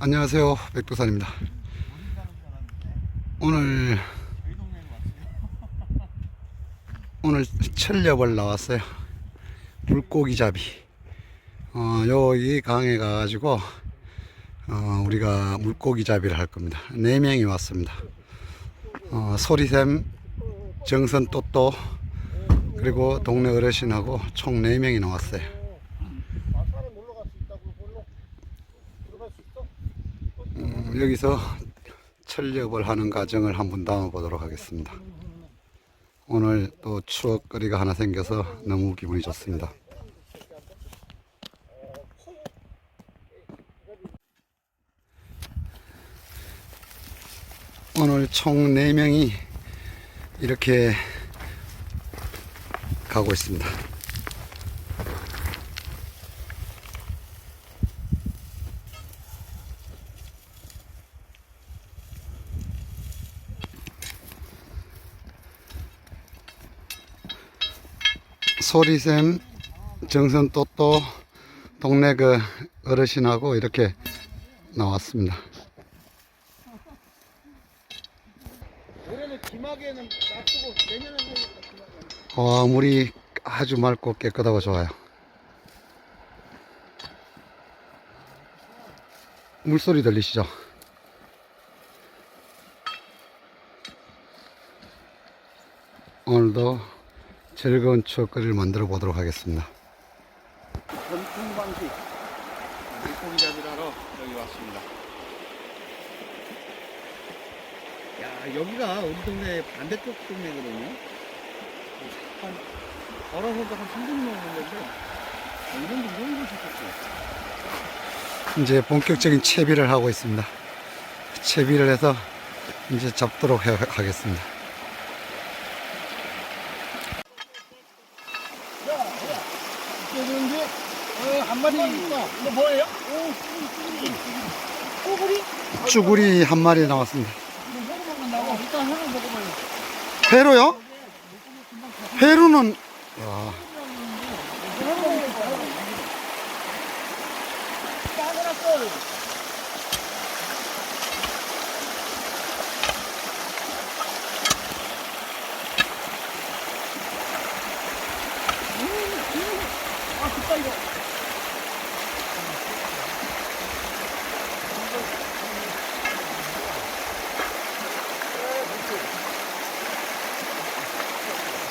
안녕하세요. 백두산입니다. 오늘 오늘 철렵을 나왔어요. 물고기 잡이. 어, 여기 강에 가가지고 어, 우리가 물고기 잡이를 할 겁니다. 네 명이 왔습니다. 어, 소리샘 정선 또또 그리고 동네 어르신하고 총 네명이 나왔어요 여기서 철렵을 하는 과정을 한번 담아보도록 하겠습니다. 오늘 또 추억거리가 하나 생겨서 너무 기분이 좋습니다. 오늘 총 4명이 이렇게 가고 있습니다. 소리샘, 정선 또또 동네 그 어르신하고 이렇게 나왔습니다. 와, 물이 아주 맑고 깨끗하고 좋아요. 물소리 들리시죠? 오늘도 즐거운 추억거리를 만들어 보도록 하겠습니다. 전통 방식 물고기 잡이라러 여기 왔습니다. 야 여기가 우리 동네 반대쪽 동네거든요. 한 걸어서도 한 3분 넘었는데 이런 데 이런 곳이 있었어요. 이제 본격적인 채비를 하고 있습니다. 채비를 해서 이제 잡도록 해- 하겠습니다. 이게 어, 한 마리. 이거 뭐예요? 꼬부리? 쭈구리 한 마리 나왔습니다. 먹는다고? 일단 하나 먹어봐요. 회로요? 회로는 와,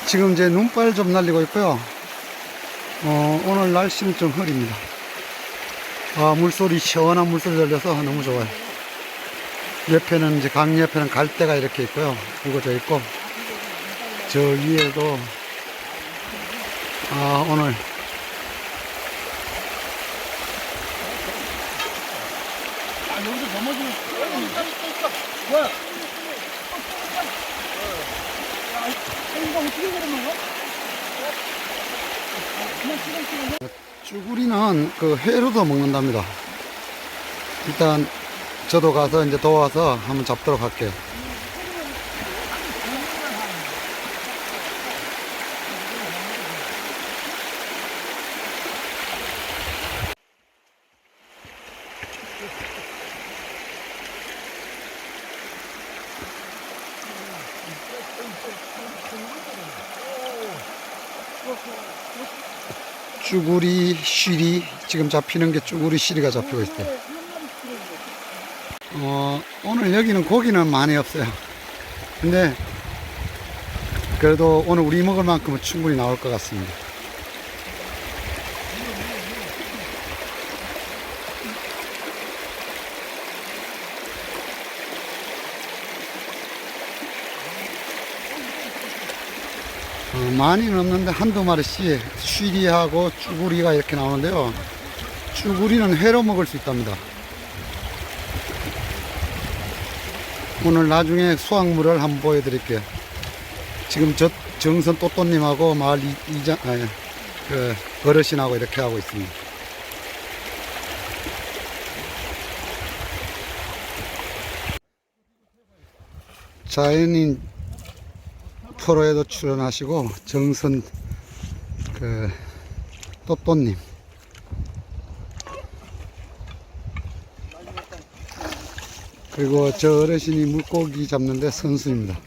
지금 이제 눈발 좀 날리고 있고요. 어, 오늘 날씨는 좀 흐립니다. 아, 물소리, 시원한 물소리 들려서 너무 좋아요. 옆에는 이제 강 옆에는 갈대가 이렇게 있고요. 굵어져 있고, 저 위에도, 아, 오늘 아, 여기서 넘어지면 뭐야? 이거 어떻게 그러는 거야? 그냥 시간 시간 쭈구리는 그 회로도 먹는답니다. 일단 저도 가서 이제 도와서 한번 잡도록 할게요. 쭈구리 쉬리 지금 잡히는 게 쭈구리 쉬리가 잡히고 있어요. 어, 오늘 여기는 고기는 많이 없어요. 근데 그래도 오늘 우리 먹을 만큼은 충분히 나올 것 같습니다. 어, 많이는 없는데 한두 마리씩 쉬리하고 쭈구리가 이렇게 나오는데요. 쭈구리는 회로 먹을 수 있답니다. 오늘 나중에 수확물을 한번 보여드릴게요. 지금 저 정선 또또님하고 마을 이, 이장, 아니, 그 어르신하고 이렇게 하고 있습니다. 자연인 프로에도 출연하시고 정선 그 또또님 그리고 저 어르신이 물고기 잡는데 선수입니다.